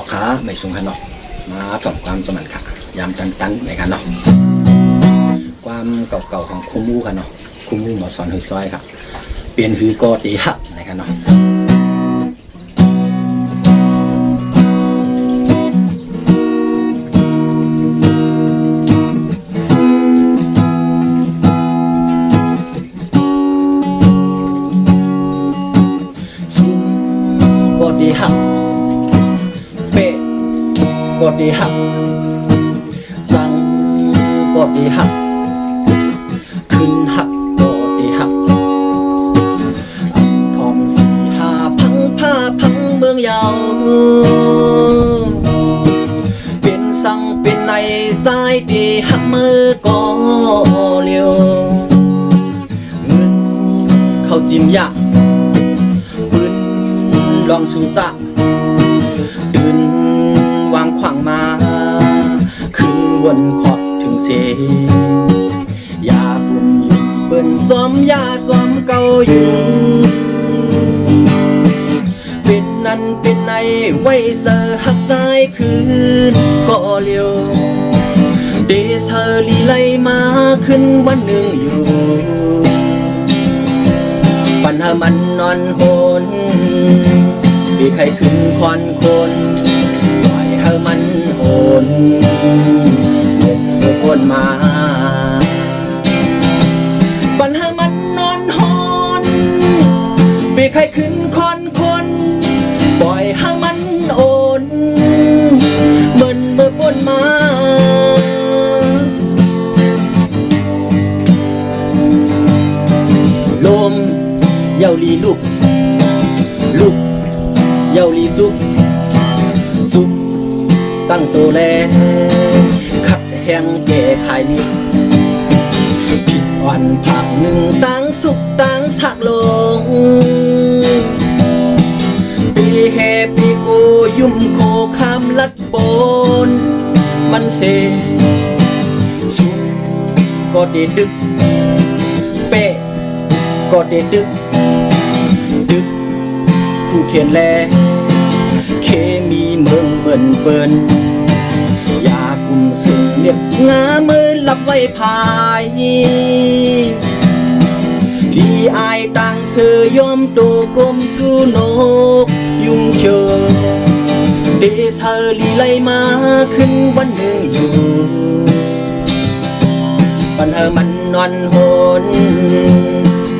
อขาไม่สูงกันเนาะมาตอบความสมันค่ะยามตันตันในกันเนาะความเก่าๆของคุมูกันเนาะคุมูหมอสอนหุยซอยครับเปลี่ยนคือก็ตีหักในกันเนาะซุมก็ดีหักเป๊ะ ก็ดีหักจังก็ดีหัก ขึ้นหักก็ดีหักอับทอมสีหาพังผ้าพังเมืองยาวเป็นสังเป็นในสายดีหักมือก็เลียวเงินเข้าจิ้มยากปืนลองสู่จะ นขอบถึงเสยาปุ่นยิงเปิ้นซ้อมยาซ้อมเก่าอยู่เป็นนั้นเป็นในไว้เสอหักสายคืนก็เลียวเดเธอลีไลมาขึ้นวันหนึ่งอยู่ปัญหามันนอนโหนมีใครขึ้นคอนคนปล่อยให้มันโอน มีใครขึ้นคอนคนปล่อยให้มันโอนเหมือนเมื่อปนมาลมเยาลีลุก ลุกเยาลีสุกสุกตั้งตัวแลขัดแหงแก่ขายลิผิดอ่อนผักหนึ่งตั้งสุกตั้งสักลง ยุ่มโคคามลัดโบน มันเซสุกก็ดีดึก เป๊ะก็ด้ดึก ดึกคู่เขียนแล เคมีเมืองเบิ่นเบิ่นยากุมซึ่งเรียบงามือลับไว้ภายลีอายต่างเสือยอมโตกลมสู่น ลีไลมาขึ้นวันหนึ่งอยู่ ปัญหามันนอนหน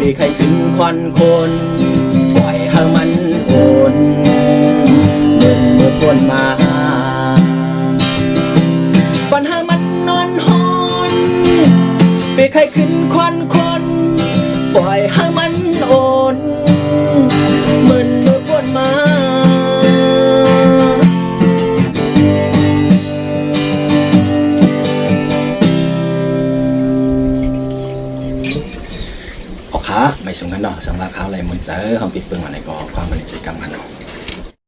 มีใครขึ้นควันคนปล่อยให้มันโอนเดินเมื่อพ้นมา ปัญหามันนอนหนมีใครขึ้นควันคนปล่อยให้มัน ค้าไม่สูงกันเนาะสำหรับเขาเลยมันเจอเขาปิดเปลืองมาในกอความเป็นกิจกรรมกันเนาะ